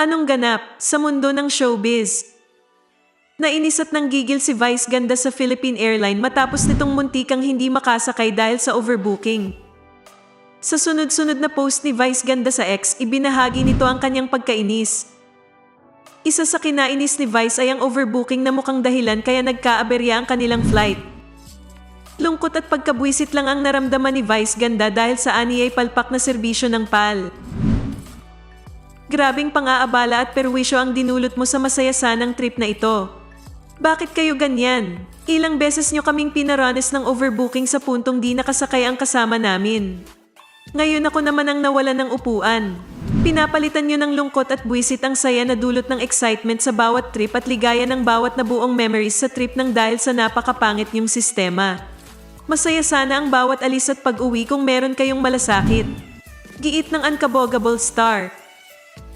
Anong ganap sa mundo ng showbiz? Nainis at nanggigil si Vice Ganda sa Philippine Airline matapos nitong muntikang hindi makasakay dahil sa overbooking. Sa sunod-sunod na post ni Vice Ganda sa X, ibinahagi nito ang kanyang pagkainis. Isa sa kinainis ni Vice ay ang overbooking na mukhang dahilan kaya nagkaaberya ang kanilang flight. Lungkot at pagkabwisit lang ang naramdaman ni Vice Ganda dahil sa aniyay palpak na serbisyo ng PAL. Grabing pang-aabala at perwisyo ang dinulot mo sa masaya sanang trip na ito. Bakit kayo ganyan? Ilang beses nyo kaming pinaranas ng overbooking sa puntong di nakasakay ang kasama namin. Ngayon ako naman ang nawala ng upuan. Pinapalitan nyo ng lungkot at buwisit ang saya na dulot ng excitement sa bawat trip at ligaya ng bawat nabuong memories sa trip ng dahil sa napakapangit nyong sistema. Masaya sana ang bawat alis at pag-uwi kung meron kayong malasakit. Giit ng unkabogable star.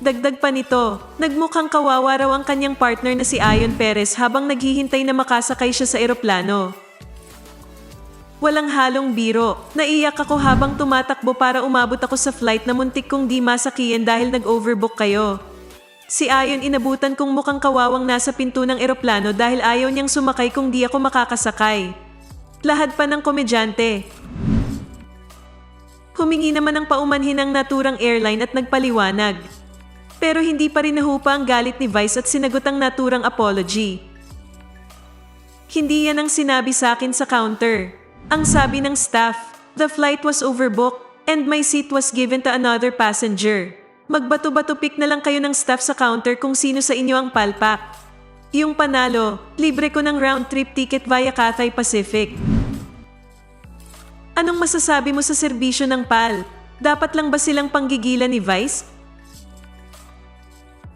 Dagdag pa nito, nagmukhang kawawa raw ang kanyang partner na si Ayon Perez habang naghihintay na makasakay siya sa eroplano. Walang halong biro. Naiyak ako habang tumatakbo para umabot ako sa flight na muntik kong di masakiyan dahil nag-overbook kayo. Si Ayon inabutan kong mukhang kawawang nasa pinto ng eroplano dahil ayaw niyang sumakay kung di ako makakasakay. Lahad pa ng komedyante. Humingi naman ng paumanhin ng naturang airline at nagpaliwanag. Pero hindi pa rin nahupa ang galit ni Vice at sinagot ang naturang apology. Hindi yan ang sinabi sa akin sa counter. Ang sabi ng staff, the flight was overbooked and my seat was given to another passenger. Magbato-bato pick na lang kayo ng staff sa counter kung sino sa inyo ang palpak. Yung panalo, libre ko ng round trip ticket via Cathay Pacific. Anong masasabi mo sa serbisyo ng PAL? Dapat lang ba silang panggigilan ni Vice?